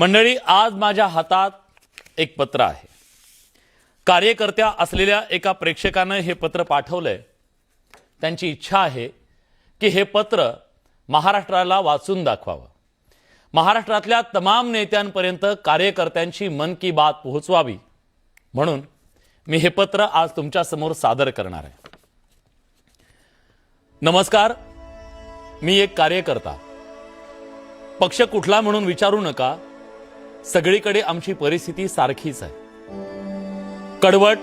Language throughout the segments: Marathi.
मंडळी आज माझ्या हातात एक पत्र आहे. कार्यकर्त्या असलेल्या एका प्रेक्षकानं हे पत्र पाठवलंय. त्यांची इच्छा आहे की हे पत्र महाराष्ट्राला वाचून दाखवावं. महाराष्ट्रातल्या तमाम नेत्यांपर्यंत कार्यकर्त्यांची मन की बात पोहोचवावी म्हणून मी हे पत्र आज तुमच्यासमोर सादर करणार आहे. नमस्कार मी एक कार्यकर्ता. पक्ष कुठला म्हणून विचारू नका सगळीकडे आमची परिस्थिती सारखीच आहे. कडवट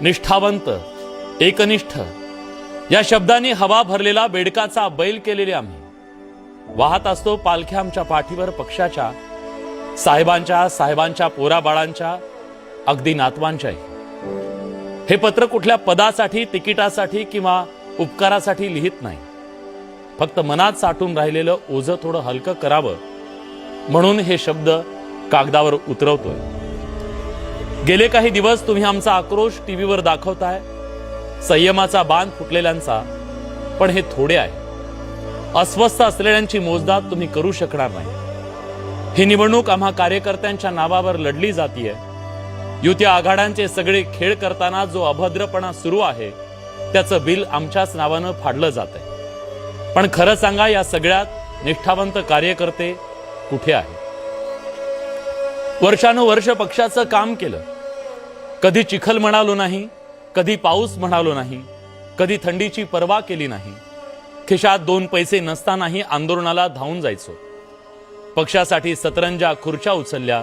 निष्ठावंत एकनिष्ठ या शब्दांनी हवा भरलेला बेडकाचा बैल केलेले आम्ही. वाहत असतो पालख्या आमच्या पाठीवर पक्षाच्या साहेबांच्या साहेबांच्या पोराबाळांच्या अगदी नातवांच्याही. हे पत्र कुठल्या पदासाठी तिकिटासाठी किंवा उपकारासाठी लिहित नाही. फक्त मनात साठून राहिलेलं ओझं थोडं हलकं करावं म्हणून हे शब्द कागदावर उतरवतोय. गेले काही दिवस तुम्ही आमचा आक्रोश टीव्हीवर दाखवताय. संयमाचा बांध फुटलेल्यांचा पण हे थोडे आहे. अस्वस्थ असलेल्यांची मोजदाद तुम्ही करू शकणार नाही. ही निवडणूक आम्हा कार्यकर्त्यांच्या नावावर लढली जातीये. युती आघाड्यांचे सगळे खेळ करताना जो अभद्रपणा सुरू आहे त्याचं बिल आमच्याच नावानं फाडलं जात आहे पण खरं सांगा या सगळ्यात निष्ठावंत कार्यकर्ते कुठे आहे वर्षानुवर्ष पक्षाचं काम केलं. कधी चिखल म्हणालो नाही कधी पाऊस म्हणालो नाही कधी थंडीची पर्वा केली नाही. खिशात दोन पैसे नसतानाही आंदोलनाला धावून जायचो. पक्षासाठी सतरंजा खुर्च्या उचलल्या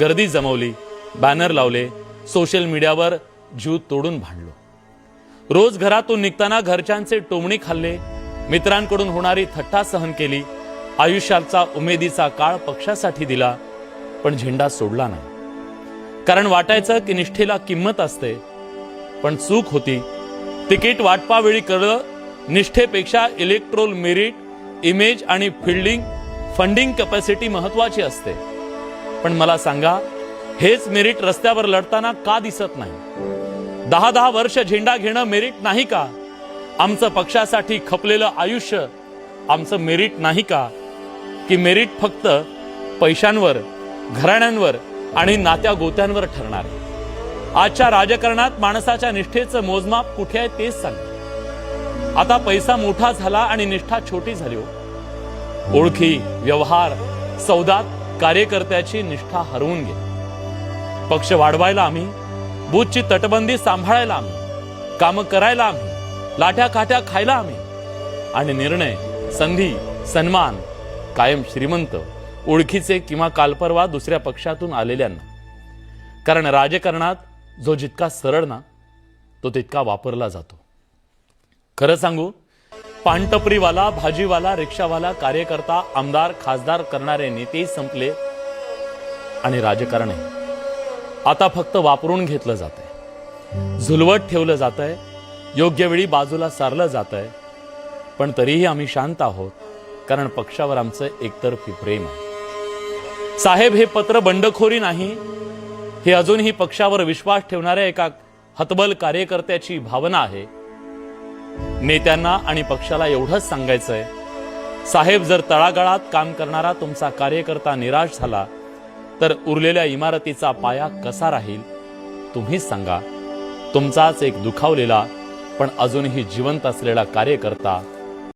गर्दी जमवली बॅनर लावले सोशल मीडियावर जीव तोडून भांडलो. रोज घरातून निघताना घरच्यांचे टोमणी खाल्ले मित्रांकडून होणारी थट्टा सहन केली आयुष्याचा उमेदीचा काळ पक्षासाठी दिला पण झेंडा सोडला नाही. कारण वाटायचं की निष्ठेला किंमत असते पण चूक होती. तिकीट वाटपावेळी कळलं निष्ठेपेक्षा इलेक्ट्रोल मेरिट इमेज आणि फिल्डिंग फंडिंग कॅपॅसिटी महत्वाची असते. पण मला सांगा हेच मेरिट रस्त्यावर लढताना का दिसत नाही? दहा दहा वर्ष झेंडा घेणं मेरिट नाही का? आमचं पक्षासाठी खपलेलं आयुष्य आमचं मेरिट नाही का? की मेरिट फक्त पैशांवर घराण्यांवर आणि नात्या गोत्यांवर ठरणार. आजच्या राजकारणात माणसाच्या निष्ठेचं मोजमाप कुठे आहे तेच सांग आता पैसा मोठा झाला आणि निष्ठा छोटी झाली हो. ओळखी व्यवहार सौदात कार्यकर्त्याची निष्ठा हरवून गेली पक्ष वाढवायला आम्ही बूथची तटबंदी सांभाळायला आम्ही कामं करायला आम्ही लाठ्या काठ्या खायला आम्ही आणि निर्णय संधी सन्मान कायम श्रीमंत ओळखीचे किंवा कालपरवा दुसऱ्या पक्षातून आलेल्यांना. कारण राजकारणात जो जितका सरळ ना तो तितका वापरला जातो. खरं सांगू पानटपरीवाला भाजीवाला रिक्षावाला कार्यकर्ता आमदार खासदार करणारे नेतेही संपले आणि राजकारणही आता फक्त वापरून घेतलं जात आहे झुलवत ठेवलं जात आहे योग्य वेळी बाजूला सारलं जात आहे पण तरीही आम्ही शांत आहोत कारण पक्षावर आमचं एकतर्फी प्रेम आहे. साहेब हे पत्र बंडखोरी नाही. हे अजूनही पक्षावर विश्वास ठेवणाऱ्या एका हतबल कार्यकर्त्याची भावना आहे. नेत्यांना आणि पक्षाला एवढंच सांगायचंय. साहेब जर तळागाळात काम करणारा तुमचा कार्यकर्ता निराश झाला तर उरलेल्या इमारतीचा पाया कसा राहील? तुम्हीच सांगा. तुमचाच एक दुखावलेला पण अजूनही जिवंत असलेला कार्यकर्ता